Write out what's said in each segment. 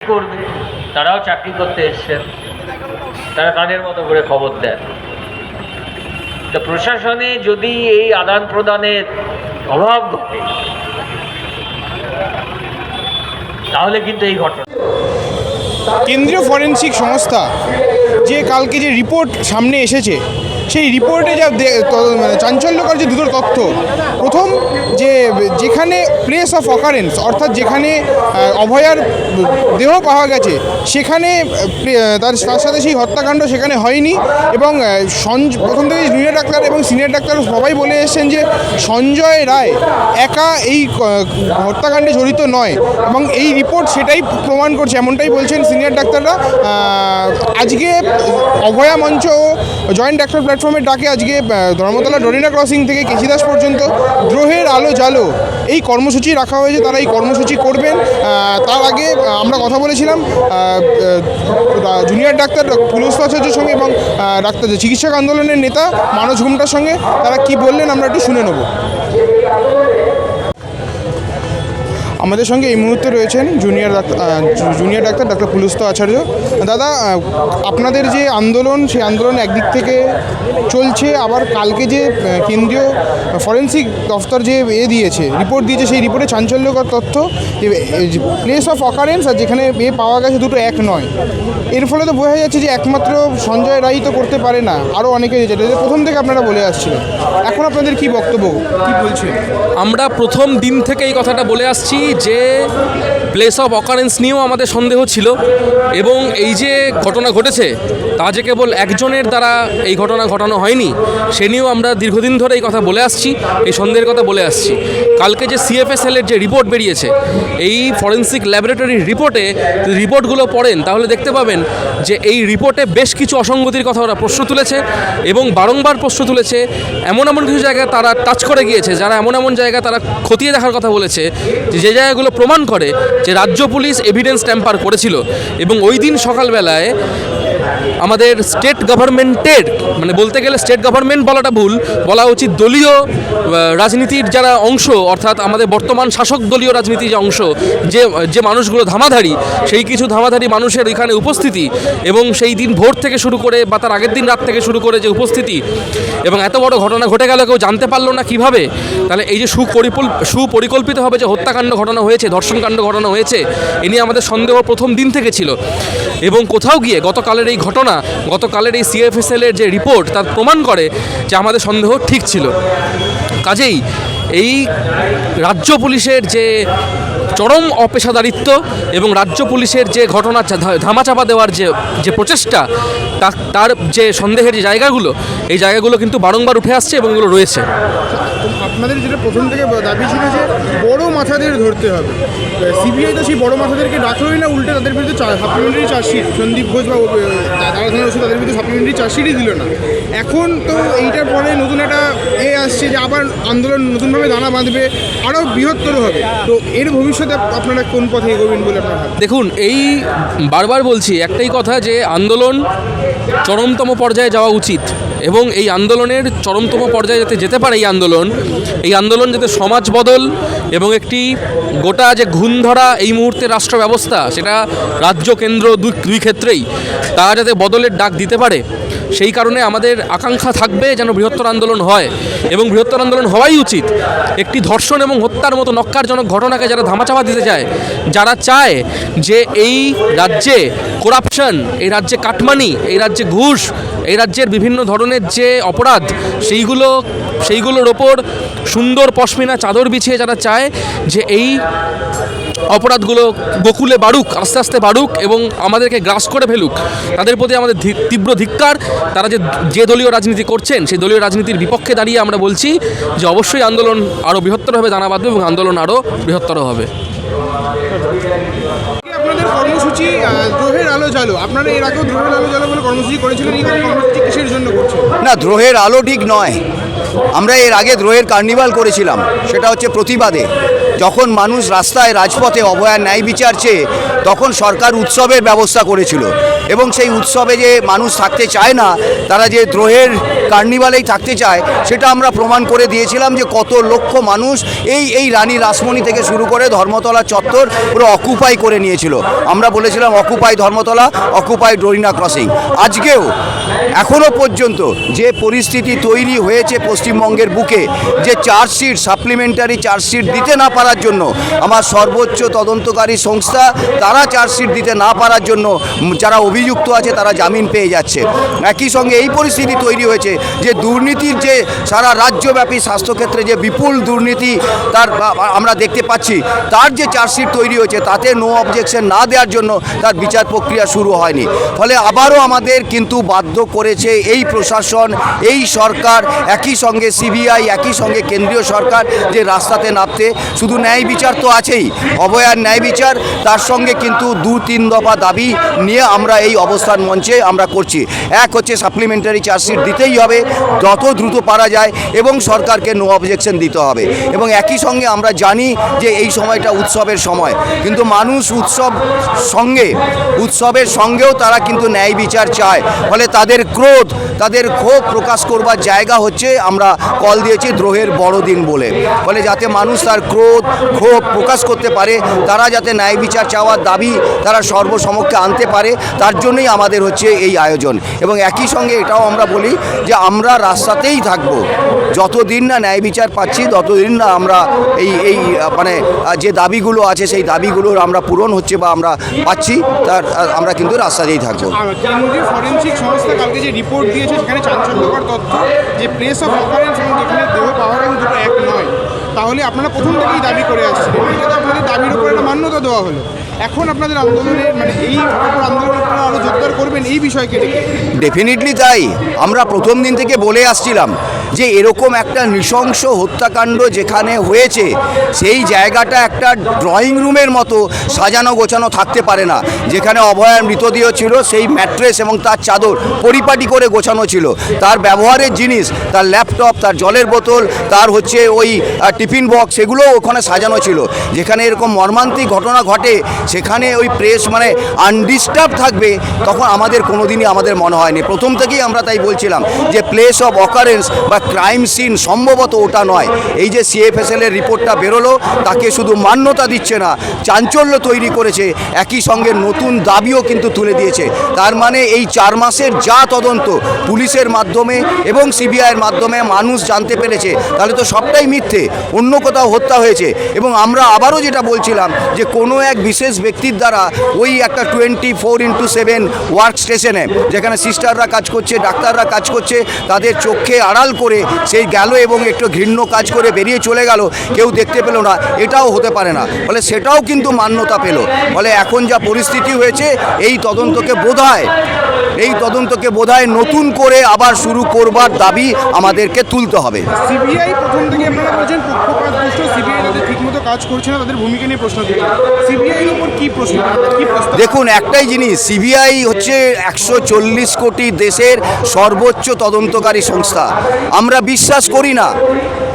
করবে, তারাও চাকরি করতে এসছেন তারা কানের মতো করে খবর দেন তা প্রশাসনে যদি এই আদান প্রদানের অভাব ঘটে, তাহলে কিন্তু এই ঘটনা। কেন্দ্রীয় ফরেন্সিক সংস্থা যে কালকে যে রিপোর্ট সামনে এসেছে সেই রিপোর্টে যা মানে চাঞ্চল্যকর যে দুটো তথ্য, প্রথম যে যেখানে প্লেস অফ অকারেন্স অর্থাৎ যেখানে অভয়ার দেহ পাওয়া গেছে, সেখানে তার সাথে সেই হত্যাকাণ্ড সেখানে হয়নি এবং সঞ্জ প্রথম থেকে জুনিয়র ডাক্তার এবং সিনিয়র ডাক্তার সবাই বলে এসেছেন যে সঞ্জয় রায় একা এই হত্যাকাণ্ডে জড়িত নয় এবং এই রিপোর্ট সেটাই প্রমাণ করছে, এমনটাই বলছেন সিনিয়র ডাক্তাররা। আজকে অভয়া মঞ্চ ও জয়েন্ট ডাক্তার প্ল্যাটফর্মের ডাকে আজকে ধর্মতলা ডরিনা ক্রসিং থেকে কেশিদাস পর্যন্ত দ্রোহের আলো জালো এই কর্মসূচি রাখা হয়েছে, তারা এই কর্মসূচি করবেন। তার আগে আমরা কথা বলেছিলাম জুনিয়র ডাক্তার পুলস্ত আচার্যের সঙ্গে এবং ডাক্তার চিকিৎসক আন্দোলনের নেতা মানস ঘুমটার সঙ্গে, তারা কি বললেন আমরা একটু শুনে নেব। আমাদের সঙ্গে এই মুহূর্তে রয়েছেন জুনিয়র ডাক্তার জুনিয়র ডাক্তার ডাক্তার পুলস্ত আচার্য। দাদা আপনাদের যে আন্দোলন, সেই আন্দোলন একদিক থেকে চলছে, আবার কালকে যে কেন্দ্রীয় ফরেন্সিক দফতর যে এ দিয়েছে রিপোর্ট দিয়েছে, সেই রিপোর্টে চাঞ্চল্যকর তথ্য প্লেস অফ অকারেন্স আর যেখানে এ পাওয়া গেছে দুটো এক নয়। এর ফলে তো বোঝা যাচ্ছে যে একমাত্র সঞ্জয় রায় তো করতে পারে না আরও অনেকে যেটা প্রথম থেকে আপনারা বলে আসছিলেন। এখন আপনাদের কি বক্তব্য, কি বলছেন? আমরা প্রথম দিন থেকে এই কথাটা বলে আসছি যে প্লেস অফ অকারেন্স নিয়েও আমাদের সন্দেহ ছিল এবং এই যে ঘটনা ঘটেছে, তা যে কেবল একজনের দ্বারা এই ঘটনা ঘটানো হয়নি, সে নিয়েও আমরা দীর্ঘদিন ধরে এই কথা বলে আসছি, এই সন্দেহের কথা বলে আসছি। কালকে যে সিএফএসএল এর যে রিপোর্ট বেরিয়েছে, এই ফরেন্সিক ল্যাবরেটরির রিপোর্টে রিপোর্টগুলো পড়েন, তাহলে দেখতে পাবেন যে এই রিপোর্টে বেশ কিছু অসঙ্গতির কথা ওরা প্রশ্ন তুলেছে এবং বারংবার প্রশ্ন তুলেছে। এমন এমন কিছু জায়গায় তারা টাচ করে গিয়েছে, যারা এমন এমন জায়গায় তারা খতিয়ে দেখার কথা বলেছে, যে যে জায়গাগুলো প্রমাণ করে যে রাজ্য পুলিশ এভিডেন্স ট্যাম্পার করেছিল। এবং ওই দিন সকালবেলায় আমাদের স্টেট গভর্নমেন্টের মানে বলতে গেলে স্টেট গভর্নমেন্ট বলাটা ভুল, বলা উচিত দলীয় রাজনীতির যারা অংশ, অর্থাৎ আমাদের বর্তমান শাসক দলীয় রাজনীতির যে অংশ, যে যে মানুষগুলো ধামাধারী সেই কিছু ধামাধারী মানুষের এখানে উপস্থিতি, এবং সেই দিন ভোর থেকে শুরু করে বা তার আগের দিন রাত থেকে শুরু করে যে উপস্থিতি, এবং এত বড় ঘটনা ঘটে গেল কেউ জানতে পারল না কীভাবে? তাহলে এই যে সুপরিকল সুপরিকল্পিতভাবে যে হত্যাকাণ্ড ঘটনা হয়েছে, ধর্ষণকাণ্ড ঘটনা হয়েছে, এ নিয়ে আমাদের সন্দেহ প্রথম দিন থেকে ছিল। এবং কোথাও গিয়ে গতকালের এই ঘটনা, গতকালের এই সিএফএসএল এর যে রিপোর্ট, তার প্রমাণ করে যে আমাদের সন্দেহ ঠিক ছিল। কাজেই এই রাজ্য পুলিশের যে চরম অপেশাদারিত্ব এবং রাজ্য পুলিশের যে ঘটনা ধামাচাপা দেওয়ার যে যে প্রচেষ্টা তার যে সন্দেহের যে জায়গাগুলো, এই জায়গাগুলো কিন্তু বারংবার উঠে আসছে এবং এগুলো রয়েছে। আপনাদের যেটা প্রথম থেকে দাবি ছিল যে বড় মাথাদের ধরতে হবে। সিবিআই তো সেই বড় মাথাদেরকে ডাকলোই না, উল্টে তাদের বিরুদ্ধে সাপ্লিমেন্টারি চার্জশিট সন্দীপ ঘোষ বা দাদা থানার ওষুধ তাদের বিরুদ্ধে সাপ্লিমেন্টারি চার্জশিটই দিল না। এখন তো এইটার পরে নতুন একটা এ আসছে যে আবার আন্দোলন নতুনভাবে দানা বাঁধবে, আরও বৃহত্তর হবে। তো এর ভবিষ্যতে আপনারা কোন পথে এগোবেন বলে? দেখুন, এই বারবার বলছি একটাই কথা যে আন্দোলন চরমতম পর্যায়ে যাওয়া উচিত এবং এই আন্দোলনের চরমতম পর্যায়ে যাতে যেতে পারে এই আন্দোলন এই আন্দোলন যাতে সমাজ বদল এবং একটি গোটা যে ঘুণ ধরা এই মুহূর্তে রাষ্ট্র ব্যবস্থা সেটা রাজ্য, কেন্দ্র, দুই দুই ক্ষেত্রেই তারা যাতে বদলের ডাক দিতে পারে, সেই কারণে আমাদের আকাঙ্ক্ষা থাকবে যেন বৃহত্তর আন্দোলন হয়। এবং বৃহত্তর আন্দোলন হওয়াই উচিত। একটি ধর্ষণ এবং হত্যার মতো নক্কারজনক ঘটনাকে যারা ধামাচাপা দিতে চায়, যারা চায় যে এই রাজ্যে করাপশন এই রাজ্যে কাটমানি, এই রাজ্যে ঘুষ, এই রাজ্যের বিভিন্ন ধরনের যে অপরাধ, সেইগুলো, সেইগুলোর ওপর সুন্দর পশমিনা চাদর বিছিয়ে যারা চায় যে এই অপরাধগুলো গোকুলে বাড়ুক, আস্তে আস্তে বাড়ুক এবং আমাদেরকে গ্রাস করে ফেলুক, তাদের প্রতি আমাদের তীব্র ধিক্কার। তারা যে যে দলীয় রাজনীতি করছেন, সেই দলীয় রাজনীতির বিপক্ষে দাঁড়িয়ে আমরা বলছি যে অবশ্যই আন্দোলন আরও বৃহত্তরভাবে দানা বাঁধবে এবং আন্দোলন আরও বৃহত্তর হবে। আপনাদের কর্মসূচি দ্রোহের আলো জালো আপনারা এর আগেও দ্রোহের আলো জালো বলে কর্মসূচি করেছিলেন, এই কর্মসূচি কিসের জন্য করছেন? না, দ্রোহের আলো ঠিক নয়। আমরা এর আগে দ্রোহের কার্নিভাল করেছিলাম। সেটা হচ্ছে প্রতিবাদে। যখন মানুষ রাস্তায় রাজপথে অভয়ার ন্যায় বিচার চেয়ে তখন সরকার উৎসবের ব্যবস্থা করেছিল। এবং সেই উৎসবে যে মানুষ থাকতে চায় না, তারা যে দ্রোহের কার্নিভালেই থাকতে চায়, সেটা আমরা প্রমাণ করে দিয়েছিলাম যে কত লক্ষ মানুষ এই এই রানী রাসমণি থেকে শুরু করে ধর্মতলা চত্বর পুরো অকুপাই করে নিয়েছিল। আমরা বলেছিলাম occupy Dharmatala, occupy Dorina crossing. আজকেও এখনও পর্যন্ত যে পরিস্থিতি তৈরি হয়েছে পশ্চিমবঙ্গের বুকে, যে চার্জশিট, সাপ্লিমেন্টারি চার্জশিট দিতে না পারার জন্য। আমার সর্বোচ্চ তদন্তকারী সংস্থা তারা চার্জশিট দিতে না পারার জন্য যারা অভিযুক্ত আছে তারা জামিন পেয়ে যাচ্ছে। একই সঙ্গে এই পরিস্থিতি তৈরি হয়েছে যে দুর্নীতির যে সারা রাজ্যব্যাপী স্বাস্থ্যক্ষেত্রে যে বিপুল দুর্নীতি তার আমরা দেখতে পাচ্ছি, তার যে চার্জশিট তৈরি হয়েছে তাতে নো অবজেকশন না দেওয়ার জন্য তার বিচার প্রক্রিয়া শুরু হয়নি। ফলে আবারও আমাদের কিন্তু বাধ্য করেছে এই প্রশাসন, এই সরকার, একই সঙ্গে সিবিআই, একই সঙ্গে কেন্দ্রীয় সরকার যে রাস্তাতে নামতে। শুধু ন্যায় বিচার তো আছেই। অভয়ার ন্যায় বিচার, তার সঙ্গে কিন্তু দু তিন দফা দাবি নিয়ে আমরা এই অবস্থান মঞ্চে আমরা করছি। এক হচ্ছে সাপ্লিমেন্টারি চার্জশিট দিতেই হবে, যত দ্রুত পারা যায় এবং সরকারকে নো অবজেকশন দিতে হবে। এবং একই সঙ্গে আমরা জানি যে এই সময়টা উৎসবের সময়। কিন্তু মানুষ উৎসব সঙ্গে, উৎসবের সঙ্গেও তারা কিন্তু ন্যায় বিচার চায়। ফলে তাদের ক্রোধ, তাদের ক্ষোভ প্রকাশ করবার জায়গা হচ্ছে আমরা কল দিয়েছি দ্রোহের বড়দিন বলে। ফলে যাতে মানুষ তার ক্রোধ ক্ষোভ প্রকাশ করতে পারে, তারা যাতে ন্যায় বিচার চাওয়ার দাবি তারা সর্বসমক্ষে আনতে পারে, তার জন্যই আমাদের হচ্ছে এই আয়োজন। এবং একই সঙ্গে এটাও আমরা বলি যে আমরা রাস্তাতেই থাকব। যতদিন না ন্যায় বিচার পাচ্ছি, ততদিন না আমরা এই এই মানে যে দাবিগুলো আছে, সেই দাবিগুলোর আমরা পূরণ হচ্ছে বা আমরা পাচ্ছি, তার, আমরা কিন্তু রাস্তাতেই থাকব। রিপোর্ট দিয়েছে, সেখানে চাঞ্চল্যকর তথ্য যে প্লেস অফ এবং দেহ পাওয়া গেছে দুটো এক নয়। তাহলে আপনারা প্রথম থেকেই দাবি করে আসছেন। আপনাদের দাবির উপর একটা মান্যতা দেওয়া হলো। এখন আপনাদের আন্দোলনের মানে এই আন্দোলন আরও জোরদার করবেন এই বিষয়কে ডেফিনেটলি তাই। আমরা প্রথম দিন থেকে বলে আসছিলাম যে এরকম একটা নৃশংস হত্যাকাণ্ড যেখানে হয়েছে, সেই জায়গাটা একটা ড্রয়িং রুমের মতো সাজানো গোছানো থাকতে পারে না। যেখানে অভয়ার মৃতদেহ ছিল, সেই ম্যাট্রেস এবং তার চাদর পরিপাটি করে গোছানো ছিল। তার ব্যবহারের জিনিস, তার ল্যাপটপ তার জলের বোতল, তার হচ্ছে ওই টিফিন বক্স সেগুলো ওখানে সাজানো ছিল। যেখানে এরকম মর্মান্তিক ঘটনা ঘটে সেখানে ওই প্রেস মানে আনডিস্টার্ব থাকবে, তখন আমাদের কোনোদিনই আমাদের মনে হয়নি। প্রথম থেকেই আমরা তাই বলছিলাম যে প্লেস অফ অকারেন্স বা ক্রাইম সিন সম্ভবত ওটা নয়। এই যে সিএফএসএল এর রিপোর্টটা বেরোলো, তাকে শুধু মান্যতা দিচ্ছে না, চাঞ্চল্য তৈরি করেছে, একই সঙ্গে নতুন দাবিও কিন্তু তুলে দিয়েছে। তার মানে এই চার মাসের যা তদন্ত পুলিশের মাধ্যমে এবং সিবিআইয়ের মাধ্যমে মানুষ জানতে পেরেছে, তাহলে তো সবটাই মিথ্যে, অন্য কোথাও হত্যা হয়েছে। এবং আমরা আবারও যেটা বলছিলাম যে কোনো এক বিশেষ ব্যক্তির দ্বারা ওই একটা twenty four into seven work স্টেশনে, যেখানে সিস্টাররা কাজ করছে, ডাক্তাররা কাজ করছে, তাদের চোখে আড়াল করে সেই গেল এবং একটু ঘৃণ্য কাজ করে বেরিয়ে চলে গেল, কেউ দেখতে পেল না, এটাও হতে পারে না। ফলে সেটাও কিন্তু মান্যতা পেল। ফলে এখন যা পরিস্থিতি হয়েছে, এই তদন্তকে বোধহয় এই তদন্তকে বোধহয় নতুন করে আবার শুরু করবার দাবি আমাদেরকে তুলতে হবে। সিবিআই প্রথম থেকে আপনারা বলছেন পক্ষপাত দুষ্ট সিবিআই তাদের ঠিকমতো কাজ করছে না, তাদের ভূমিকা নিয়ে প্রশ্ন সিবিআই উপর কি প্রশ্ন? দেখুন, একটাই জিনিস, সিবিআই হচ্ছে একশো চল্লিশ কোটি দেশের সর্বোচ্চ তদন্তকারী সংস্থা। আমরা বিশ্বাস করি না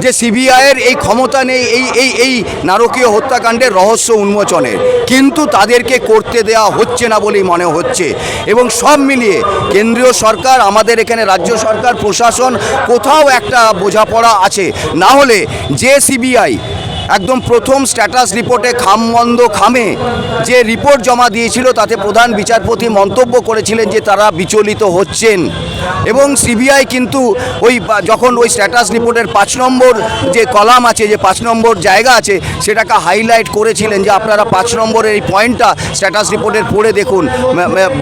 যে সিবিআইয়ের এই ক্ষমতা নেই, এই এই এই নারকীয় হত্যাকাণ্ডের রহস্য উন্মোচনের কিন্তু তাদেরকে করতে দেওয়া হচ্ছে না বলেই মনে হচ্ছে। এবং সব মিলিয়ে কেন্দ্রীয় সরকার, আমাদের এখানে রাজ্য সরকার, প্রশাসন, কোথাও একটা বোঝাপড়া আছে। না হলে যে সিবিআই একদম প্রথম স্ট্যাটাস রিপোর্টে খাম খামবন্ধ খামে। যে রিপোর্ট জমা দিয়েছিল, তাতে প্রধান বিচারপতি মন্তব্য করেছিলেন যে তারা বিচলিত হচ্ছেন। এবং সিবিআই কিন্তু ওই যখন ওই স্ট্যাটাস রিপোর্টের পাঁচ নম্বর যে কলাম আছে, যে পাঁচ নম্বর জায়গা আছে, সেটাকে হাইলাইট করেছিলেন যে আপনারা পাঁচ নম্বরের এই পয়েন্টটা স্ট্যাটাস রিপোর্টের পড়ে দেখুন।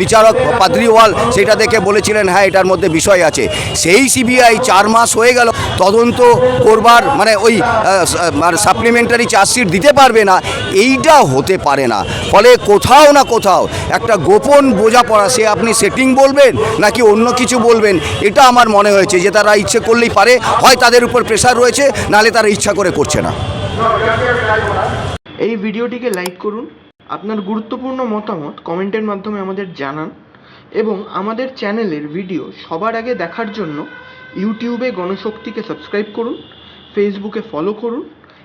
বিচারক পাদ্রিওয়াল সেটা দেখে বলেছিলেন হ্যাঁ এটার মধ্যে বিষয় আছে। সেই সিবিআই চার মাস হয়ে গেল, তদন্ত করবার মানে ওই সাপ্লিমেন্টারি চার্জশিট দিতে পারবে না, এইটা হতে পারে না। ফলে কোথাও না কোথাও একটা গোপন বোঝাপড়া, সে আপনি সেটিং বলবেন নাকি অন্য কিছু বলবেন, এটা আমার মনে হয়েছে যে তারা ইচ্ছে করলেই পারে, হয় তাদের উপর প্রেশার রয়েছে নাহলে তারা ইচ্ছা করে করছে না। এই ভিডিওটিকে লাইক করুন, আপনার গুরুত্বপূর্ণ মতামত কমেন্টের মাধ্যমে আমাদের জানান এবং আমাদের চ্যানেলের ভিডিও সবার আগে দেখার জন্য ইউটিউবে গণশক্তিকে সাবস্ক্রাইব করুন ফেসবুকে ফলো করুন